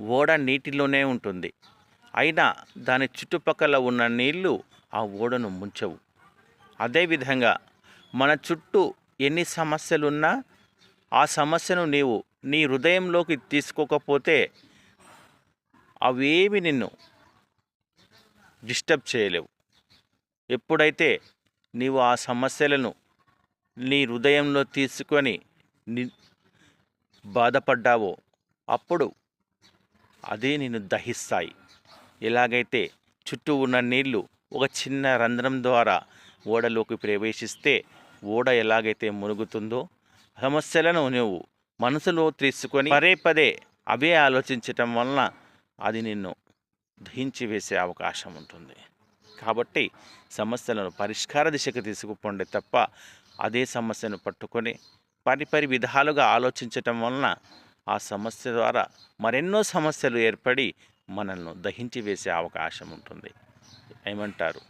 ఓడ నీటిలోనే ఉంటుంది. అయినా దాని చుట్టుపక్కల ఉన్న నీళ్ళు ఆ ఓడను ముంచవు. అదేవిధంగా మన చుట్టూ ఎన్ని సమస్యలున్నా ఆ సమస్యను నీవు నీ హృదయంలోకి తీసుకోకపోతే అవేమి నిన్ను డిస్టర్బ్ చేయలేవు. ఎప్పుడైతే నీవు ఆ సమస్యలను నీ హృదయంలో తీసుకొని బాధపడ్డావో అప్పుడు అదే నిన్ను దహిస్తాయి. ఎలాగైతే చుట్టూ ఉన్న నీళ్ళు ఒక చిన్న రంధ్రం ద్వారా ఓడలోకి ప్రవేశిస్తే ఓడ ఎలాగైతే మునుగుతుందో సమస్యలను నువ్వు మనసులో తీసుకొని పదే పదే అవే ఆలోచించటం వలన అది నిన్ను దహించి వేసే అవకాశం ఉంటుంది. కాబట్టి సమస్యలను పరిష్కార దిశకు తీసుకుపోండి తప్ప అదే సమస్యను పట్టుకొని పరిపరి విధాలుగా ఆలోచించటం వలన ఆ సమస్య ద్వారా మరెన్నో సమస్యలు ఏర్పడి మనల్ని దహించి వేసే అవకాశం ఉంటుంది. ఏమంటారు?